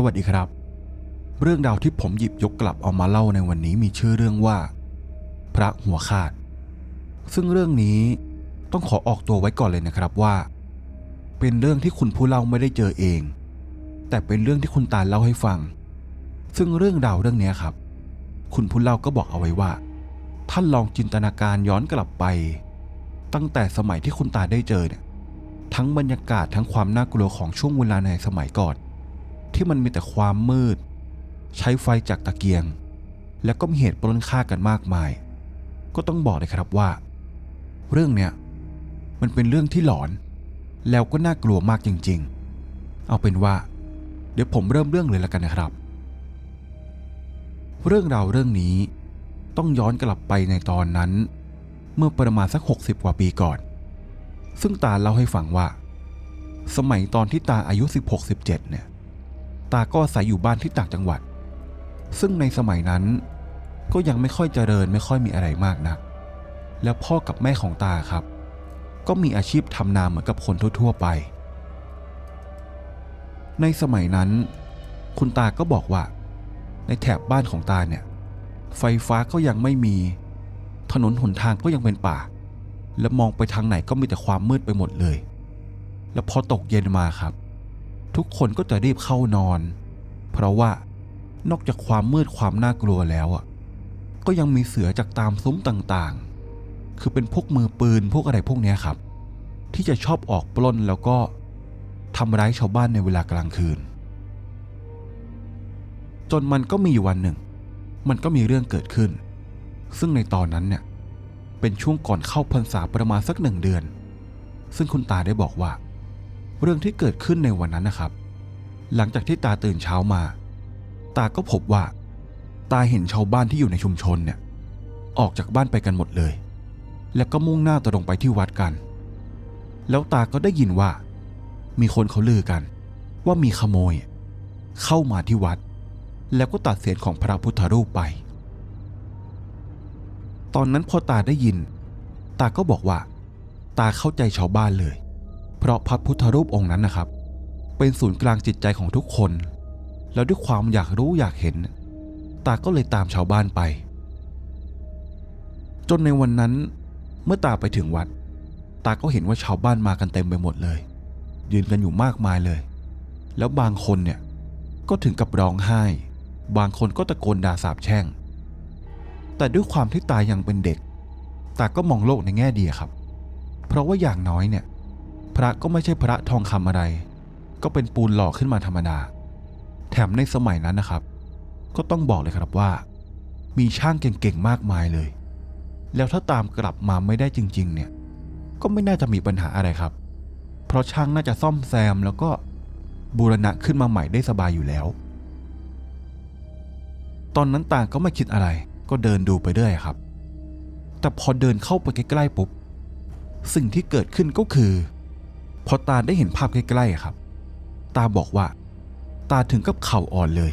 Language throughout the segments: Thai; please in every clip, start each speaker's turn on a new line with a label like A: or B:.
A: สวัสดีครับ เรื่องราวที่ผมหยิบยกกลับเอามาเล่าในวันนี้มีชื่อเรื่องว่า พระหัวขาด ซึ่งเรื่องนี้ต้องขอออกตัวไว้ก่อนเลยนะครับว่า เป็นเรื่องที่คุณผู้เล่าไม่ได้เจอเอง แต่เป็นเรื่องที่คุณตาเล่าให้ฟัง ซึ่งเรื่องราวเรื่องนี้ครับ คุณผู้เล่าก็บอกเอาไว้ว่า ท่านลองจินตนาการย้อนกลับไป ตั้งแต่สมัยที่คุณตาได้เจอเนี่ยทั้งบรรยากาศทั้งความน่ากลัวของช่วงเวลาในสมัยก่อน ที่มันมีแต่ความมืด ใช้ไฟจากตะเกียง แล้วก็มีเหตุปล้นฆ่ากันมากมาย ก็ต้องบอกเลยครับว่า เรื่องเนี้ยมันเป็นเรื่องที่หลอน แล้วก็น่ากลัวมากจริง ๆ เอาเป็นว่า เดี๋ยวผมเริ่มเรื่องเลยแล้วกันนะครับ เรื่องราวเรื่องนี้ต้องย้อนกลับไปในตอนนั้น เมื่อประมาณสัก 60 กว่าปีก่อน ซึ่งตาเล่าให้ฟังว่า สมัยตอนที่ตาอายุ 16-17 เนี่ย ตาก็อาศัยอยู่บ้านที่ต่างจังหวัด ซึ่งในสมัยนั้น ก็ยังไม่ค่อยเจริญไม่ค่อยมีอะไรมากนัก แล้วพ่อกับแม่ของตาครับ ก็มีอาชีพทำนาเหมือนกับคนทั่ว ๆ ไป ในสมัยนั้น คุณตาก็บอกว่า ในแถบบ้านของตาเนี่ย ไฟฟ้าก็ยังไม่มี ถนนหนทางก็ยังเป็นป่า และมองไปทางไหนก็มีแต่ความมืดไปหมดเลย แล้วพอตกเย็นมาครับ ทุกคนก็จะรีบเข้านอน เพราะว่านอกจากความมืดความน่ากลัวแล้วอะ ก็ยังมีเสือจากตามซุ้มต่างๆ คือเป็นพวกมือปืนพวกอะไรพวกเนี้ยครับ ที่จะชอบออกปล้นแล้วก็ทำร้ายชาวบ้านในเวลากลางคืน จนมันก็มีอยู่วันหนึ่ง มันก็มีเรื่องเกิดขึ้น ซึ่งในตอนนั้นเนี่ยเป็นช่วงก่อนเข้าพรรษาประมาณสักหนึ่งเดือน ซึ่งคุณตาได้บอกว่า เรื่องที่เกิดขึ้นในวันนั้นนะครับ หลังจากที่ตาตื่นเช้ามา ตาก็พบว่า ตาเห็นชาวบ้านที่อยู่ในชุมชนเนี่ยออกจากบ้านไปกันหมดเลย แล้วก็มุ่งหน้าตรงไปที่วัดกัน แล้วตาก็ได้ยินว่า มีคนเขาลือกัน ว่ามีขโมย เข้ามาที่วัด แล้วก็ตัดเศียรของพระพุทธรูปไป ตอนนั้นพอตาได้ยิน ตาก็บอกว่า ตาเข้าใจชาวบ้านเลย เพราะพระพุทธรูปองค์นั้นนะครับ เป็นศูนย์กลางจิตใจของทุกคน แล้วด้วยความอยากรู้อยากเห็น ตาก็เลยตามชาวบ้านไป จนในวันนั้นเมื่อตาไปถึงวัด ตาก็เห็นว่าชาวบ้านมากันเต็มไปหมดเลย ยืนกันอยู่มากมายเลย แล้วบางคนเนี่ยก็ถึงกับร้องไห้ บางคนก็ตะโกนด่าสาบแช่ง แต่ด้วยความที่ตายังเป็นเด็ก ตาก็มองโลกในแง่ดีครับ เพราะว่าอย่างน้อยเนี่ย พระก็ไม่ใช่พระทองคำอะไร ก็เป็นปูนหล่อขึ้นมาธรรมดา แถมในสมัยนั้นนะครับ ก็ต้องบอกเลยครับว่า มีช่างเก่งๆมากมายเลย แล้วถ้าตามกลับมาไม่ได้จริง ๆ เนี่ย ก็ไม่น่าจะมีปัญหาอะไรครับ เพราะช่างน่าจะซ่อมแซมแล้วก็บูรณะขึ้นมาใหม่ได้สบายอยู่แล้ว ตอนนั้นต่างก็ไม่คิดอะไร ก็เดินดูไปเรื่อยครับ แต่พอเดินเข้าไปใกล้ๆปุ๊บ สิ่งที่เกิดขึ้นก็คือ พอตาได้เห็นภาพใกล้ๆครับ ตาบอกว่า ตาถึงกับเข่าอ่อนเลย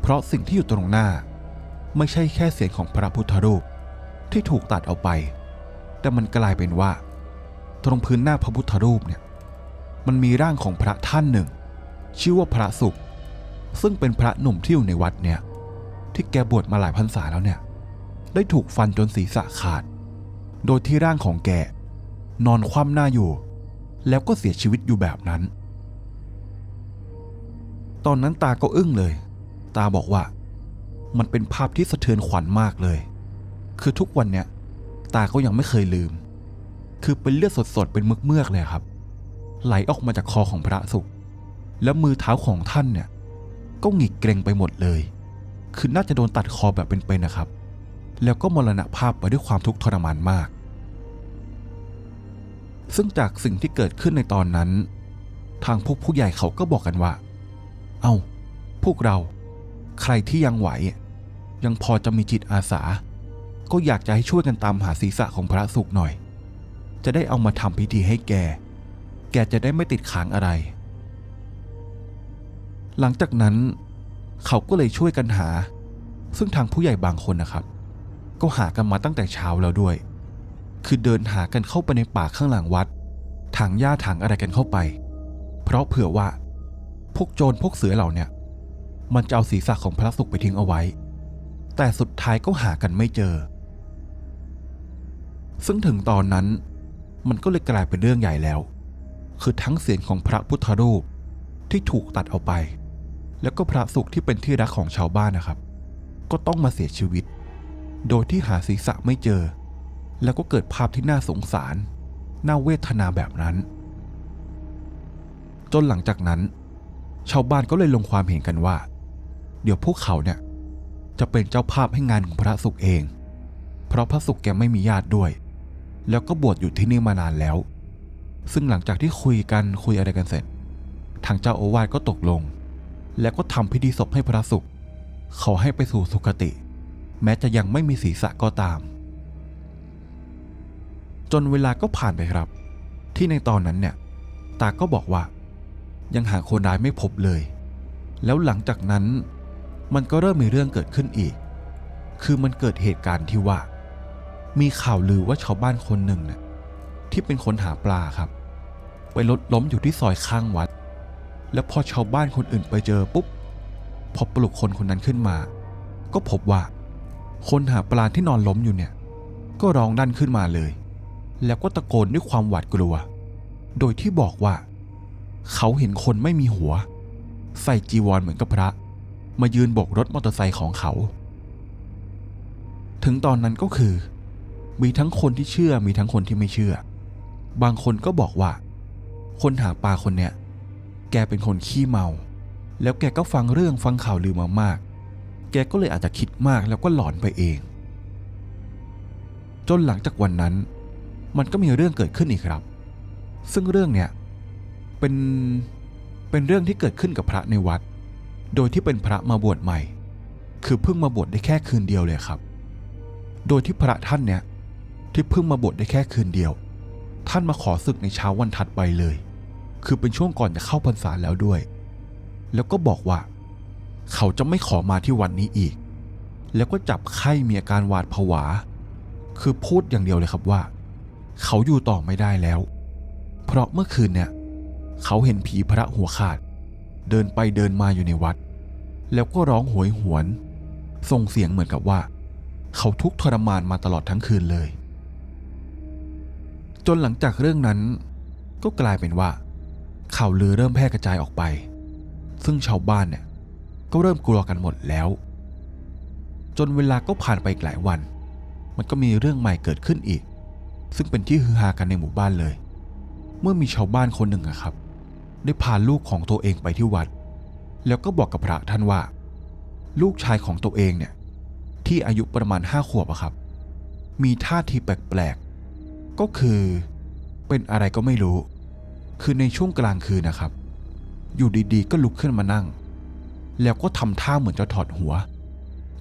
A: เพราะสิ่งที่อยู่ตรงหน้า ไม่ใช่แค่เสียงของพระพุทธรูปที่ถูกตัดเอาไป แต่มันกลายเป็นว่า ตรงพื้นหน้าพระพุทธรูปเนี่ย มันมีร่างของพระท่านหนึ่ง ชื่อว่าพระสุข ซึ่งเป็นพระหนุ่มที่อยู่ในวัดเนี่ย ที่แกบวชมาหลายพรรษาแล้วเนี่ย ได้ถูกฟันจนศีรษะขาด โดยที่ร่างของแกนอนคว่ำหน้าอยู่ แล้วก็เสียชีวิตอยู่แบบนั้น ตอนนั้นตาก็อึ้งเลย ตาบอกว่า มันเป็นภาพที่สะเทือนขวัญมากเลย คือทุกวันเนี่ยตาก็ยังไม่เคยลืม คือเป็นเลือดสดๆเป็นเมือกๆเลยครับ ไหลออกมาจากคอของพระสุข แล้วมือเท้าของท่านเนี่ย ก็หงิกเกรงไปหมดเลย คือน่าจะโดนตัดคอแบบเป็นๆนะครับ แล้วก็มรณภาพไปด้วยความทุกข์ทรมานมาก ซึ่งจากสิ่งที่เกิดขึ้นในตอนนั้น ทางพวกผู้ใหญ่เขาก็บอกกันว่า เอา้า พวกเรา ใครที่ยังไหว ยังพอจะมีจิตอาสา ก็อยากจะให้ช่วยกันตามหาศีรษะของพระสุขหน่อย จะได้เอามาทำพิธีให้แก แกจะได้ไม่ติดค้างอะไร หลังจากนั้น เขาก็เลยช่วยกันหา ซึ่งทางผู้ใหญ่บางคนนะครับ ก็หากันมาตั้งแต่เช้าแล้วด้วย คือเดินหากันเข้าไปในป่าข้างหลังวัดถางหญ้าถางอะไรกันเข้าไป เพราะเผื่อว่า พวกโจรพวกเสือเหล่าเนี่ย มันจะเอาศีรษะของพระสุขไปทิ้งเอาไว้ แต่สุดท้ายก็หากันไม่เจอ ซึ่งถึงตอนนั้น มันก็เลยกลายเป็นเรื่องใหญ่แล้ว คือทั้งเสียงของพระพุทธรูปที่ถูกตัดออกไป แล้วก็พระสุขที่เป็นที่รักของชาวบ้านนะครับ ก็ต้องมาเสียชีวิต โดยที่หาศีรษะไม่เจอ แล้วก็เกิดภาพที่น่าสงสาร น่าเวทนาแบบนั้น จนหลังจากนั้น ชาวบ้านก็เลยลงความเห็นกันว่า เดี๋ยวพวกเขาเนี่ย จะเป็นเจ้าภาพให้งานของพระสุขเอง เพราะพระสุขแกไม่มีญาติด้วย แล้วก็บวชอยู่ที่นี่มานานแล้ว ซึ่งหลังจากที่คุยกันคุยอะไรกันเสร็จ ทางเจ้าโอาวาสก็ตกลง แล้วก็ทำพิธีศพให้พระสุข เขาให้ไปสู่สุคติ แม้จะยังไม่มีศีรษะก็ตาม จนเวลาก็ผ่านไปครับ ที่ในตอนนั้นเนี่ย ตาก็บอกว่า ยังหาคนร้ายไม่พบเลย แล้วหลังจากนั้น มันก็เริ่มมีเรื่องเกิดขึ้นอีก คือมันเกิดเหตุการณ์ที่ว่า มีข่าวลือว่าชาวบ้านคนหนึ่งเนี่ยที่เป็นคนหาปลาครับ ไปรถล้มอยู่ที่ซอยข้างวัด แล้วพอชาวบ้านคนอื่นไปเจอปุ๊บพอปลุกคนคนนั้นขึ้นมา ก็พบว่า คนหาปลาที่นอนล้มอยู่เนี่ย ก็ร้องดันขึ้นมาเลย แล้วก็ตะโกนด้วยความหวาดกลัว โดยที่บอกว่า เขาเห็นคนไม่มีหัว ใส่จีวรเหมือนกับพระ มายืนโบกรถมอเตอร์ไซค์ของเขา ถึงตอนนั้นก็คือ มีทั้งคนที่เชื่อมีทั้งคนที่ไม่เชื่อ บางคนก็บอกว่า คนหาปลาคนเนี้ยแกเป็นคนขี้เมา แล้วแกก็ฟังเรื่องฟังข่าวลือมามาก แกก็เลยอาจจะคิดมากแล้วก็หลอนไปเอง จนหลังจากวันนั้น มันก็มีเรื่องเกิดขึ้นอีกครับ ซึ่งเรื่องเนี้ยเป็นเป็นเรื่องที่เกิดขึ้นกับพระในวัด โดยที่เป็นพระมาบวชใหม่ คือเพิ่งมาบวชได้แค่คืนเดียวเลยครับ โดยที่พระท่านเนี่ยที่เพิ่งมาบวชได้แค่คืนเดียว ท่านมาขอศึกในเช้าวันถัดไปเลย คือเป็นช่วงก่อนจะเข้าพรรษาแล้วด้วย แล้วก็บอกว่า เขาจะไม่ขอมาที่วันนี้อีก แล้วก็จับไข้มีอาการหวาดผวา คือพูดอย่างเดียวเลยครับว่า เขาอยู่ต่อไม่ได้แล้ว เพราะเมื่อคืนเนี่ย เขาเห็นผีพระหัวขาด เดินไปเดินมาอยู่ในวัด แล้วก็ร้องโหยหวน ส่งเสียงเหมือนกับว่า เขาทุกข์ทรมานมาตลอดทั้งคืนเลย จนหลังจากเรื่องนั้นก็กลายเป็นว่า ข่าวลือเริ่มแพร่กระจายออกไป ซึ่งชาวบ้านเนี่ยก็เริ่มกลัวกันหมดแล้ว จนเวลาก็ผ่านไปหลายวัน มันก็มีเรื่องใหม่เกิดขึ้นอีก ซึ่งเป็นที่ฮือฮากันในหมู่บ้านเลย เมื่อมีชาวบ้านคนหนึ่งอะครับ ได้พาลูกของตัวเองไปที่วัด แล้วก็บอกกับพระท่านว่า ลูกชายของตัวเองเนี่ย ที่อายุประมาณห้าขวบอะครับ มีท่าทีแปลกๆ ก็คือเป็นอะไรก็ไม่รู้ คือในช่วงกลางคืนนะครับ อยู่ดีๆ ก็ลุกขึ้นมานั่ง แล้วก็ทำท่าเหมือนจะถอดหัว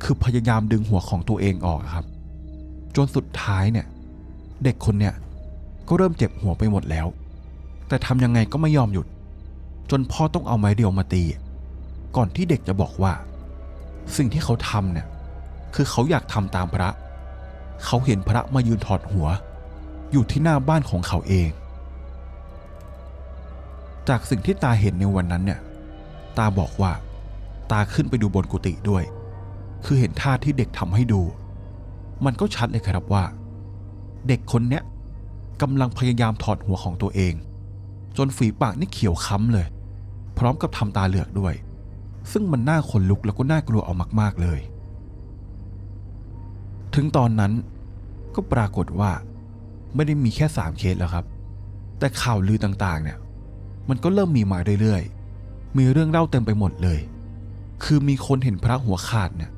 A: คือพยายามดึงหัวของตัวเองออกครับ จนสุดท้ายเนี่ย เด็กคนเนี่ยก็เริ่มเจ็บหัวไปหมดแล้ว แต่ทำยังไงก็ไม่ยอมหยุด จนพ่อต้องเอาไม้เดียวมาตี ก่อนที่เด็กจะบอกว่า สิ่งที่เขาทำเนี่ยคือเขาอยากทำตามพระ เขาเห็นพระมายืนถอดหัว อยู่ที่หน้าบ้านของเขาเอง จากสิ่งที่ตาเห็นในวันนั้นเนี่ยตาบอกว่า ตาขึ้นไปดูบนกุฏิด้วย คือเห็นท่าที่เด็กทำให้ดู มันก็ชัดเลยครับว่า เด็กคนเนี้ยกำลังพยายามถอดหัวของตัวเอง จนฝีปากนี่เขียวค้ำเลย พร้อมกับทำตาเหลือกด้วย ซึ่งมันน่าขนลุกแล้วก็น่ากลัวเอามาก ๆเลย ถึงตอนนั้นก็ปรากฏว่าไม่ได้มีแค่สามเคสแล้วครับ แต่ข่าวลือต่างๆ เนี่ย มันก็เริ่มมีมาเรื่อยๆ มีเรื่องเล่าเต็มไปหมดเลย คือมีคนเห็นพระหัวขาดเนี่ย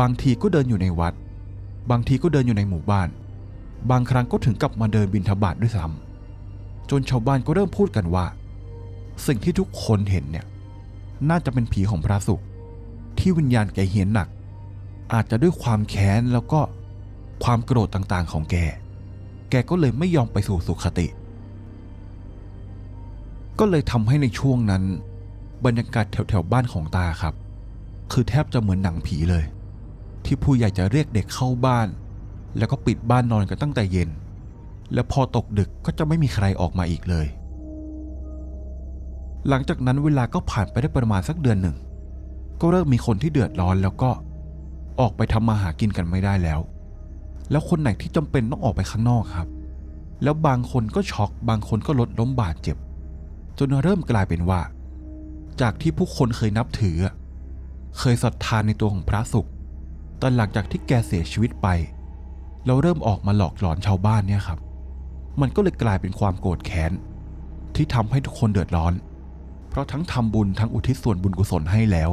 A: บางทีก็เดินอยู่ในวัด บางทีก็เดินอยู่ในหมู่บ้าน บางครั้งก็ถึงกับมาเดินบินทบาทด้วยซ้ำจนชาวบ้านก็เริ่มพูดกันว่า สิ่งที่ทุกคนเห็นเนี่ย น่าจะเป็นผีของพระสุข ที่วิญญาณแกเหียนหนัก อาจจะด้วยความแค้นแล้วก็ความโกรธต่างๆของแก แกก็เลยไม่ยอมไปสู่สุขติ ก็เลยทำให้ในช่วงนั้น บรรยากาศแถวๆบ้านของตาครับ คือแทบจะเหมือนหนังผีเลย ที่ผู้ใหญ่จะเรียกเด็กเข้าบ้าน แล้วก็ปิดบ้านนอนกันตั้งแต่เย็น แล้วพอตกดึกก็จะไม่มีใครออกมาอีกเลย หลังจากนั้นเวลาก็ผ่านไปได้ประมาณสักเดือนหนึ่ง ก็เริ่มมีคนที่เดือดร้อนแล้วก็ออกไปทำมาหากินกันไม่ได้แล้ว แล้วคนไหนที่จำเป็นต้องออกไปข้างนอกครับ แล้วบางคนก็ช็อก บางคนก็ลดล้มบาดเจ็บ จนเริ่มกลายเป็นว่า จากที่ผู้คนเคยนับถือ เคยศรัทธานในตัวของพระสุขแต่หลังจากที่แกเสียชีวิตไป เราเริ่มออกมาหลอกหลอนชาวบ้านเนี่ยครับ มันก็เลยกลายเป็นความโกรธแค้น ที่ทำให้ทุกคนเดือดร้อน เพราะทั้งทำบุญทั้งอุทิศส่วนบุญกุศลให้แล้ว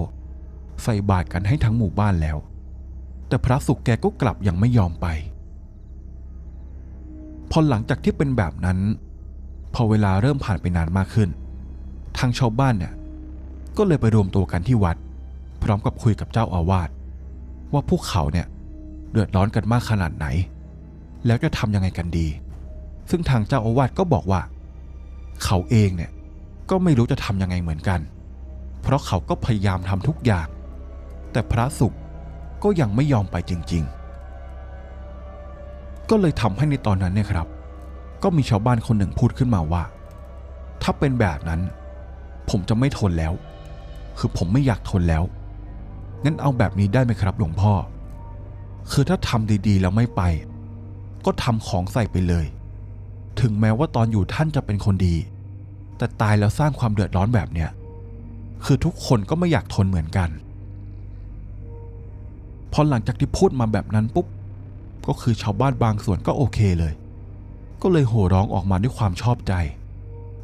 A: ใส่บาตรกันให้ทั้งหมู่บ้านแล้ว แต่พระสุขแกก็กลับยังไม่ยอมไปพอหลังจากที่เป็นแบบนั้น พอเวลาเริ่มผ่านไปนานมากขึ้น ทางชาวบ้านเนี่ยก็เลยไปรวมตัวกันที่วัด พร้อมกับคุยกับเจ้าอาวาสว่าพวกเขาเนี่ย ดือดร้อนกันมากขนาดไหน แล้วจะทำยังไงกันดี ซึ่งทางเจ้าอาวาสก็บอกว่า เขาเองเนี่ยก็ไม่รู้จะทำยังไงเหมือนกัน เพราะเขาก็พยายามทำทุกอย่าง แต่พระสุขก็ยังไม่ยอมไปจริง ๆ ก็เลยทำให้ในตอนนั้นเนี่ยครับ ก็มีชาวบ้านคนหนึ่งพูดขึ้นมาว่า ถ้าเป็นแบบนั้น ผมจะไม่ทนแล้ว คือผมไม่อยากทนแล้ว งั้นเอาแบบนี้ได้ไหมครับหลวงพ่อ คือถ้าทำดีๆแล้วไม่ไป ก็ทำของใส่ไปเลย ถึงแม้ว่าตอนอยู่ท่านจะเป็นคนดี แต่ตายแล้วสร้างความเดือดร้อนแบบเนี้ยคือทุกคนก็ไม่อยากทนเหมือนกันพอหลังจากที่พูดมาแบบนั้นปุ๊บ ก็คือชาวบ้านบางส่วนก็โอเคเลย ก็เลยโห่ร้องออกมาด้วยความชอบใจ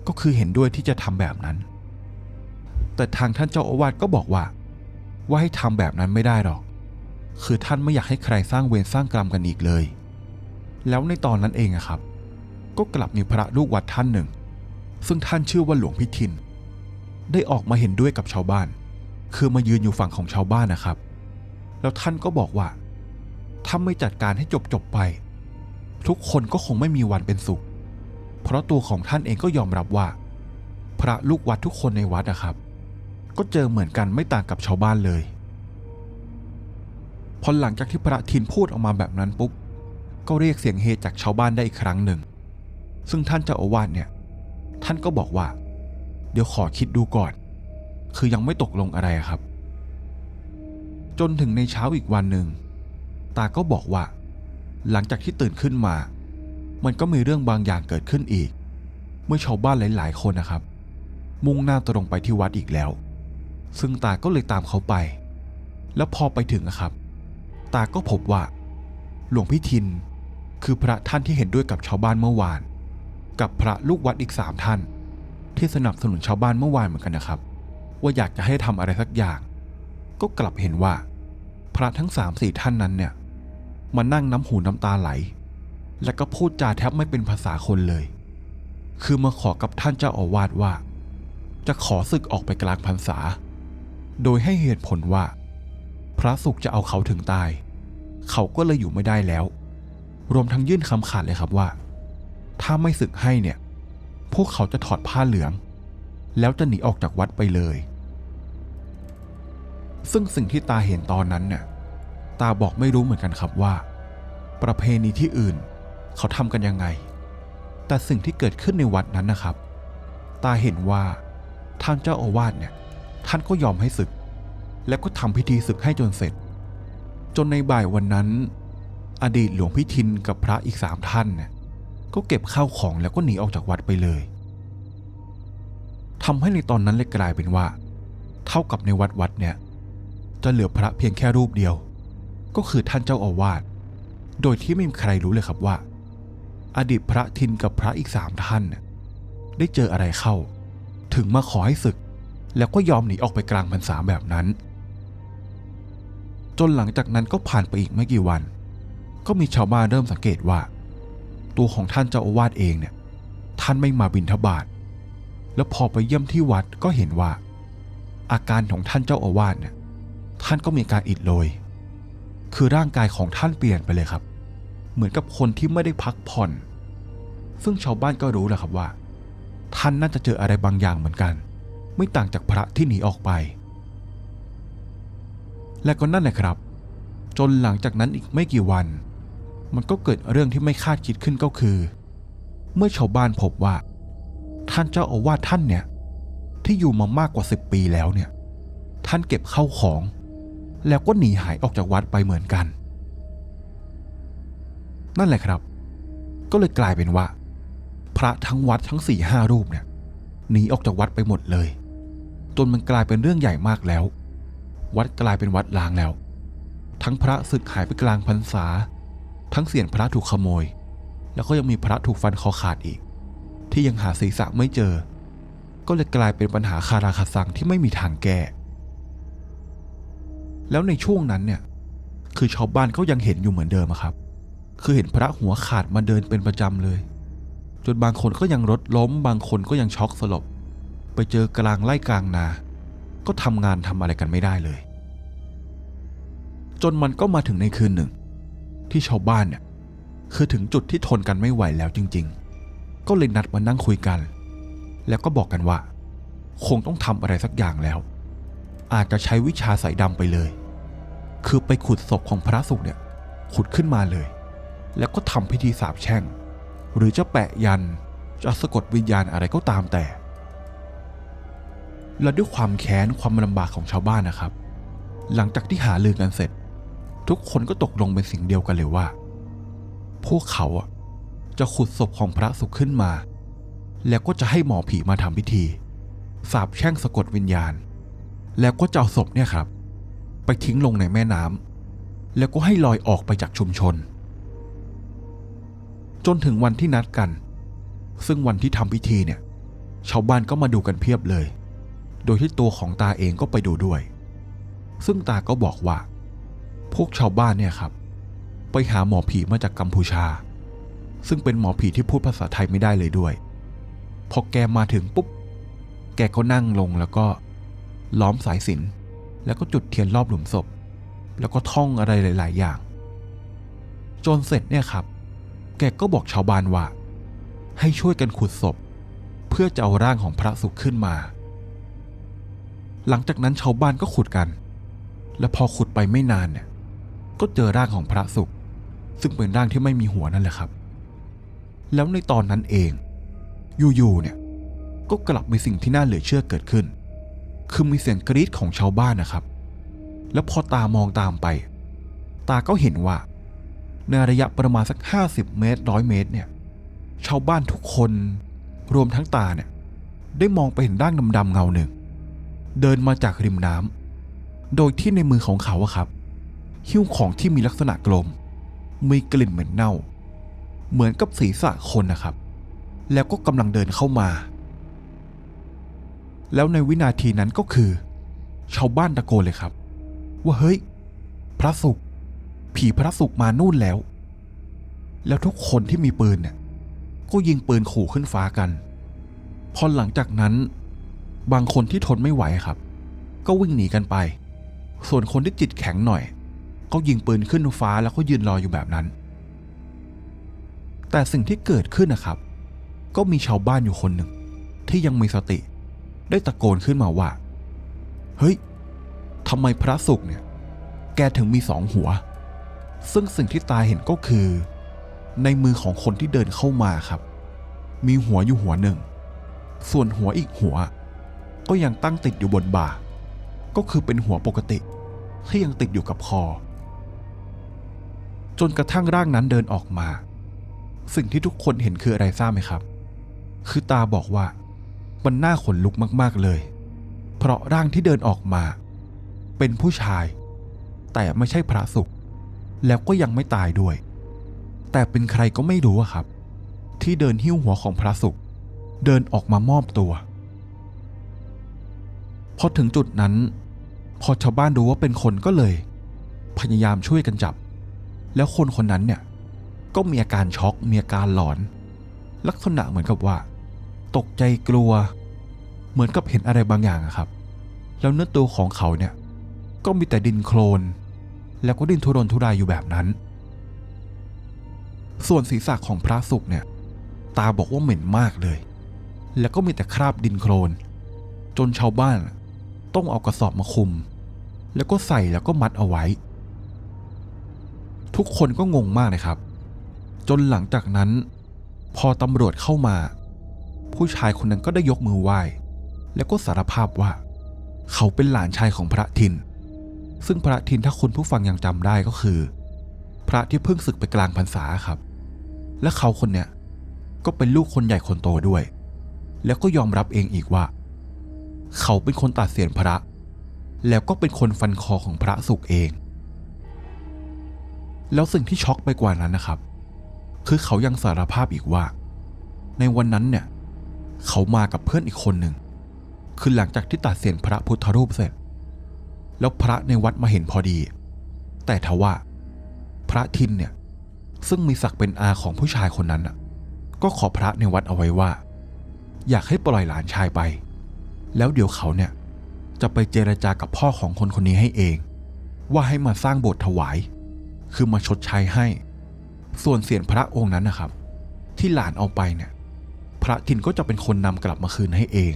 A: ก็คือเห็นด้วยที่จะทำแบบนั้น แต่ทางท่านเจ้าอาวาสก็บอกว่า ว่าให้ทำแบบนั้นไม่ได้หรอก คือท่านไม่อยากให้ใครสร้างเวรสร้างกรรมกันอีกเลย แล้วในตอนนั้นเองอะครับ ก็กลับมีพระลูกวัดท่านหนึ่ง ซึ่งท่านชื่อว่าหลวงพิทิน ได้ออกมาเห็นด้วยกับชาวบ้าน คือมายืนอยู่ฝั่งของชาวบ้านนะครับ แล้วท่านก็บอกว่าถ้าไม่จัดการให้จบจบไป ทุกคนก็คงไม่มีวันเป็นสุข เพราะตัวของท่านเองก็ยอมรับว่า พระลูกวัดทุกคนในวัดนะครับ ก็เจอเหมือนกันไม่ต่างกับชาวบ้านเลย พอหลังจากที่พระทินพูดออกมาแบบนั้นปุ๊บ ก็เรียกเสียงเฮจากชาวบ้านได้อีกครั้งหนึ่ง ซึ่งท่านเจ้าอาวาสเนี่ย ท่านก็บอกว่า เดี๋ยวขอคิดดูก่อน คือยังไม่ตกลงอะไรครับ จนถึงในเช้าอีกวันหนึ่ง ตาก็บอกว่า หลังจากที่ตื่นขึ้นมา มันก็มีเรื่องบางอย่างเกิดขึ้นอีก เมื่อชาวบ้านหลาย ๆ คนนะครับ มุ่งหน้าตรงไปที่วัดอีกแล้ว ซึ่งตาก็เลยตามเขาไป แล้วพอไปถึงนะครับ ตาก็พบว่า หลวงพิทิน คือพระท่านที่เห็นด้วยกับชาวบ้านเมื่อวาน กับพระลูกวัดอีกสามท่าน ที่สนับสนุนชาวบ้านเมื่อวานเหมือนกันนะครับ ว่าอยากจะให้ทำอะไรสักอย่าง ก็กลับเห็นว่า พระทั้งสามสี่ท่านนั้นเนี่ยมานั่งน้ำหูน้ำตาไหล และก็พูดจาแทบไม่เป็นภาษาคนเลย คือมาขอกับท่านเจ้าอาวาสว่า จะขอศึกออกไปกลางพรรษา โดยให้เหตุผลว่า พระสุขจะเอาเขาถึงตาย เขาก็เลยอยู่ไม่ได้แล้ว รวมทั้งยื่นคำขาดเลยครับว่า ถ้าไม่ศึกให้เนี่ย พวกเขาจะถอดผ้าเหลือง แล้วจะหนีออกจากวัดไปเลย ซึ่งสิ่งที่ตาเห็นตอนนั้นเนี่ยตาบอกไม่รู้เหมือนกันครับว่า ประเพณีที่อื่น เขาทำกันยังไง แต่สิ่งที่เกิดขึ้นในวัดนั้นนะครับ ตาเห็นว่าทางเจ้าอาวาสเนี่ย ท่านก็ยอมให้ศึก แล้วก็ทำพิธีศึกให้จนเสร็จ จนในบ่ายวันนั้น อดีตหลวงพิทินกับพระอีกสามท่านเนี่ยก็เก็บข้าวของแล้วก็หนีออกจากวัดไปเลยทำให้ในตอนนั้นเลยกลายเป็นว่า เท่ากับในวัดวัดเนี่ย จะเหลือพระเพียงแค่รูปเดียว ก็คือท่านเจ้าอาวาสโดยที่ไม่มีใครรู้เลยครับว่า อดีตพระทินกับพระอีกสามท่าน ได้เจออะไรเข้า ถึงมาขอให้ศึก แล้วก็ยอมหนีออกไปกลางพรรษาแบบนั้น จนหลังจากนั้นก็ผ่านไปอีกไม่กี่วัน ก็มีชาวบ้านเริ่มสังเกตว่า ตัวของท่านเจ้าอาวาสเองเนี่ย ท่านไม่มาบิณฑบาตแล้วพอไปเยี่ยมที่วัดก็เห็นว่า อาการของท่านเจ้าอาวาสเนี่ยท่านก็มีการอิดโรยคือร่างกายของท่านเปลี่ยนไปเลยครับ เหมือนกับคนที่ไม่ได้พักผ่อน ซึ่งชาวบ้านก็รู้แหละครับว่า ท่านน่าจะเจออะไรบางอย่างเหมือนกัน ไม่ต่างจากพระที่หนีออกไป และก็นั่นแหละครับ จนหลังจากนั้นอีกไม่กี่วัน มันก็เกิดเรื่องที่ไม่คาดคิดขึ้นก็คือ เมื่อชาวบ้านพบว่า ท่านเจ้าอาวาสท่านเนี่ย ที่อยู่มามากกว่าสิบปีแล้วเนี่ย ท่านเก็บเข้าของ แล้วก็หนีหายออกจากวัดไปเหมือนกัน นั่นแหละครับ ก็เลยกลายเป็นว่า พระทั้งวัดทั้งสี่ห้ารูปเนี่ยหนีออกจากวัดไปหมดเลย จนมันกลายเป็นเรื่องใหญ่มากแล้ว วัดกลายเป็นวัดล้างแล้ว ทั้งพระศึกหายไปกลางพรรษา ทั้งเสียนพระถูกขโมย แล้วก็ยังมีพระถูกฟันคอขาดอีก ที่ยังหาศีรษะไม่เจอ ก็เลยกลายเป็นปัญหาคาราคาซังที่ไม่มีทางแก้แล้วในช่วงนั้นเนี่ย คือชาวบ้านก็ยังเห็นอยู่เหมือนเดิมครับ คือเห็นพระหัวขาดมาเดินเป็นประจำเลย จนบางคนก็ยังรถล้ม บางคนก็ยังช็อกสลบ ไปเจอกลางไล่กลางนา ก็ทำงานทำอะไรกันไม่ได้เลย จนมันก็มาถึงในคืนหนึ่ง ที่ชาวบ้านเนี่ยคือถึงจุดที่ทนกันไม่ไหวแล้วจริง ๆ ก็เลยนัดมานั่งคุยกัน แล้วก็บอกกันว่า คงต้องทำอะไรสักอย่างแล้ว อาจจะใช้วิชาสายดำไปเลย คือไปขุดศพของพระสุขเนี่ย ขุดขึ้นมาเลย แล้วก็ทำพิธีสาบแช่ง หรือจะแปะยันจะสะกดวิญญาณอะไรก็ตามแต่ และด้วยความแค้นความลำบากของชาวบ้านนะครับ หลังจากที่หาลือกันเสร็จ ทุกคนก็ตกลงเป็นสิ่งเดียวกันเลยว่า พวกเขาจะขุดศพของพระสุขขึ้นมา แล้วก็จะให้หมอผีมาทำพิธี สาบแช่งสะกดวิญญาณ แล้วก็จะเอาศพเนี่ยครับ ไปทิ้งลงในแม่น้ำแล้วก็ให้ลอยออกไปจากชุมชน จนถึงวันที่นัดกัน ซึ่งวันที่ทำพิธีเนี่ย ชาวบ้านก็มาดูกันเพียบเลย โดยที่ตัวของตาเองก็ไปดูด้วย ซึ่งตาก็บอกว่า พวกชาวบ้านเนี่ยครับ ไปหาหมอผีมาจากกัมพูชา ซึ่งเป็นหมอผีที่พูดภาษาไทยไม่ได้เลยด้วย พอแกมาถึงปุ๊บ แกก็นั่งลงแล้วก็ล้อมสายสินแล้วก็จุดเทียนรอบหลุมศพ แล้วก็ท่องอะไรหลาย ๆ อย่าง จนเสร็จเนี่ยครับ แกก็บอกชาวบ้านว่า ให้ช่วยกันขุดศพ เพื่อจะเอาร่างของพระสุขขึ้นมา หลังจากนั้นชาวบ้านก็ขุดกัน และพอขุดไปไม่นานเนี่ย ก็เจอร่างของพระสุข ซึ่งเป็นร่างที่ไม่มีหัวนั่นแหละครับ แล้วในตอนนั้นเอง อยู่ๆเนี่ย ก็กลับมีสิ่งที่น่าเหลือเชื่อเกิดขึ้น คือมีเสียงกรี๊ดของชาวบ้านนะครับ แล้วพอตามองตามไป ตาก็เห็นว่าในระยะประมาณสัก 50 เมตรร้อยเมตรเนี่ย ชาวบ้านทุกคนรวมทั้งตาเนี่ย ได้มองไปเห็นร่างดำๆเงาหนึ่ง เดินมาจากริมน้ำโดยที่ในมือของเขาอะครับ หิ้วของที่มีลักษณะกลม มีกลิ่นเหม็นเน่า เหมือนกับศีรษะคนนะครับ แล้วก็กำลังเดินเข้ามา แล้วในวินาทีนั้นก็คือ ชาวบ้านตะโกนเลยครับ ว่าเฮ้ย พระสุข ผีพระสุขมานู่นแล้ว แล้วทุกคนที่มีปืนเนี่ยก็ยิงปืนขู่ขึ้นฟ้ากัน พอหลังจากนั้น บางคนที่ทนไม่ไหวครับ ก็วิ่งหนีกันไป ส่วนคนที่จิตแข็งหน่อย ก็ยิงปืนขึ้นฟ้าแล้วก็ยืนรออยู่แบบนั้น แต่สิ่งที่เกิดขึ้นนะครับ ก็มีชาวบ้านอยู่คนหนึ่ง ที่ยังมีสติ ได้ตะโกนขึ้นมาว่า เฮ้ยทำไมพระสุขเนี่ย แกถึงมีสองหัว ซึ่งสิ่งที่ตาเห็นก็คือ ในมือของคนที่เดินเข้ามาครับ มีหัวอยู่หัวหนึ่ง ส่วนหัวอีกหัว ก็ยังตั้งติดอยู่บนบ่า ก็คือเป็นหัวปกติที่ยังติดอยู่กับคอ จนกระทั่งร่างนั้นเดินออกมา สิ่งที่ทุกคนเห็นคืออะไรทราบไหมครับ คือตาบอกว่ามันน่าขนลุกมากๆเลย เพราะร่างที่เดินออกมา เป็นผู้ชาย แต่ไม่ใช่พระสุข แล้วก็ยังไม่ตายด้วย แต่เป็นใครก็ไม่รู้ครับ ที่เดินหิ้วหัวของพระสุข เดินออกมามอบตัว พอถึงจุดนั้น พอชาวบ้านรู้ว่าเป็นคนก็เลย พยายามช่วยกันจับ แล้วคนคนนั้นเนี่ย ก็มีอาการช็อกมีอาการหลอน ลักษณะเหมือนกับว่า ตกใจกลัว เหมือนกับเห็นอะไรบางอย่างครับ แล้วเนื้อตัวของเขาเนี่ย ก็มีแต่ดินโคลน แล้วก็ดินทุรนทุรายอยู่แบบนั้น ส่วนศีรษะของพระสุขเนี่ย ตาบอกว่าเหม็นมากเลย แล้วก็มีแต่คราบดินโคลนจนชาวบ้าน ต้องเอากระสอบมาคุม แล้วก็ใส่แล้วก็มัดเอาไว้ ทุกคนก็งงมากเลยครับ จนหลังจากนั้น พอตำรวจเข้ามา ผู้ชายคนนั้นก็ได้ยกมือไหว้ แล้วก็สารภาพว่า เขาเป็นหลานชายของพระทิน ซึ่งพระทินถ้าคุณผู้ฟังยังจำได้ก็คือ พระที่เพิ่งศึกไปกลางพรรษาครับ และเขาคนเนี้ยก็เป็นลูกคนใหญ่คนโตด้วย แล้วก็ยอมรับเองอีกว่า เขาเป็นคนตัดเสียนพระ แล้วก็เป็นคนฟันคอของพระสุกเอง แล้วสิ่งที่ช็อกไปกว่านั้นนะครับ คือเขายังสารภาพอีกว่า ในวันนั้นเนี่ย เขามากับเพื่อนอีกคนหนึ่งคือหลังจากที่ตัดเสียนพระพุทธรูปเสร็จ แล้วพระในวัดมาเห็นพอดี แต่ทว่า พระทินเนี่ย ซึ่งมีศักดิ์เป็นอาของผู้ชายคนนั้นน่ะก็ขอพระในวัดเอาไว้ว่า อยากให้ปล่อยหลานชายไป แล้วเดี๋ยวเขาเนี่ยจะไปเจรจากับพ่อของคนคนนี้ให้เอง ว่าให้มาสร้างโบสถ์ถวาย คือมาชดใช้ให้ ส่วนเสียนพระองค์นั้นนะครับ ที่หลานเอาไปเนี่ย พระทินก็จะเป็นคนนำกลับมาคืนให้เอง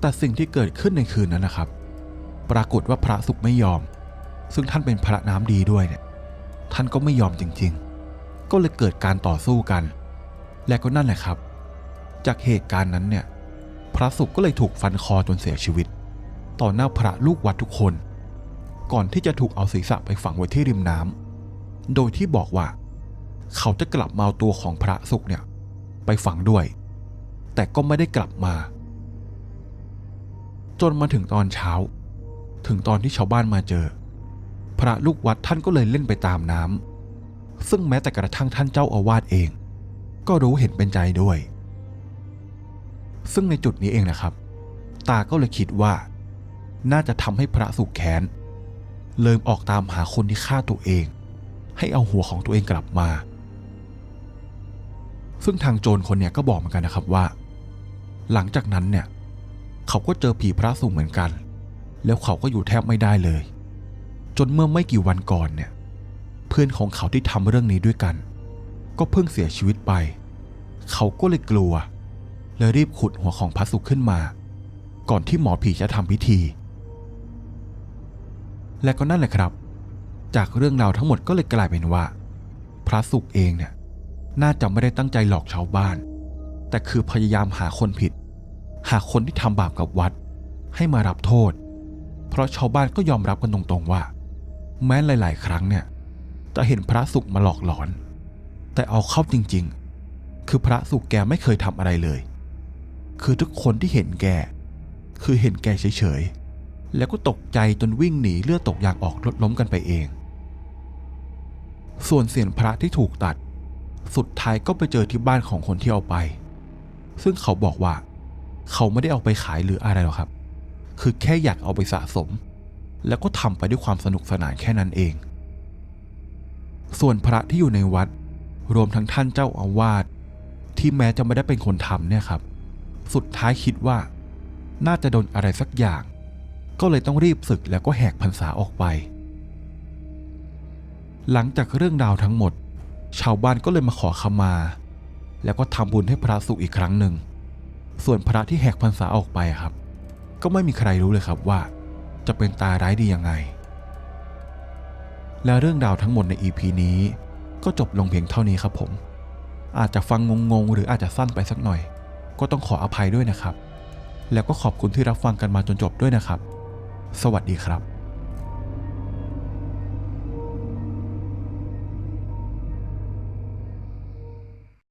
A: แต่สิ่งที่เกิดขึ้นในคืนนั้นนะครับ ปรากฏว่าพระสุขไม่ยอม ซึ่งท่านเป็นพระน้ำดีด้วยเนี่ย ท่านก็ไม่ยอมจริง ๆ ก็เลยเกิดการต่อสู้กัน และก็นั่นแหละครับ จากเหตุการณ์นั้นเนี่ย ระสุขก็เลยถูกฟันคอจนเสียชีวิต ต่อหน้าพระลูกวัดทุกคน ก่อนที่จะถูกเอาศีรษะไปฝังไว้ที่ริมน้ำโดยที่บอกว่า เขาจะกลับมาเอาตัวของพระสุขเนี่ย ไปฝังด้วย แต่ก็ไม่ได้กลับมา จนมาถึงตอนเช้า ถึงตอนที่ชาวบ้านมาเจอ พระลูกวัดท่านก็เลยเล่นไปตามน้ำซึ่งแม้แต่กระทั่งท่านเจ้าอาวาสเอง ก็รู้เห็นเป็นใจด้วย ซึ่งในจุดนี้เองนะครับ ตาก็เลยคิดว่า น่าจะทำให้พระสุขแค้นเลยออกตามหาคนที่ฆ่าตัวเอง ให้เอาหัวของตัวเองกลับมา ซึ่งทางโจรคนเนี้ยก็บอกเหมือนกันนะครับว่า หลังจากนั้นเนี่ย เขาก็เจอผีพระสุขเหมือนกัน แล้วเขาก็อยู่แทบไม่ได้เลย จนเมื่อไม่กี่วันก่อนเนี่ย เพื่อนของเขาที่ทำเรื่องนี้ด้วยกัน ก็เพิ่งเสียชีวิตไป เขาก็เลยกลัวเเลยรีบขุดหัวของพระสุขขึ้นมา ก่อนที่หมอผีจะทำพิธี และก็นั่นแหละครับ จากเรื่องราวทั้งหมดก็เลยกลายเป็นว่า พระสุขเองเนี่ยน่าจะไม่ได้ตั้งใจหลอกชาวบ้าน แต่คือพยายามหาคนผิด หาคนที่ทำบาปกับวัด ให้มารับโทษ เพราะชาวบ้านก็ยอมรับกันตรงๆว่า แม้หลาย ๆ ครั้งเนี่ย จะเห็นพระสุขมาหลอกหลอน แต่เอาเข้าจริง ๆ คือพระสุขแกไม่เคยทำอะไรเลย คือทุกคนที่เห็นแก คือเห็นแกเฉยๆ แล้วก็ตกใจจนวิ่งหนีเลือดตกยางออกรถล้มกันไปเอง ส่วนเสียนพระที่ถูกตัด สุดท้ายก็ไปเจอที่บ้านของคนที่เอาไป ซึ่งเขาบอกว่า เขาไม่ได้เอาไปขายหรืออะไรหรอกครับ คือแค่อยากเอาไปสะสม แล้วก็ทำไปด้วยความสนุกสนานแค่นั้นเอง ส่วนพระที่อยู่ในวัด รวมทั้งท่านเจ้าอาวาสที่แม้จะไม่ได้เป็นคนทำเนี่ยครับ สุดท้ายคิดว่า น่าจะโดนอะไรสักอย่าง ก็เลยต้องรีบศึกแล้วก็แหกพรรษาออกไป หลังจากเรื่องราวทั้งหมด ชาวบ้านก็เลยมาขอขมา แล้วก็ทำบุญให้พระสุขอีกครั้งหนึ่ง ส่วนพระที่แหกพรรษาออกไปครับ ก็ไม่มีใครรู้เลยครับว่า จะเป็นตาร้ายดียังไง และเรื่องราวทั้งหมดใน EP นี้ ก็จบลงเพียงเท่านี้ครับผมอาจจะฟังงงๆ หรืออาจจะสั้นไปสักหน่อย ก็ต้องขออภัยด้วยนะครับ แล้วก็ขอบคุณที่รับฟังกันมาจนจบด้วยนะครับ สวัสดีครับ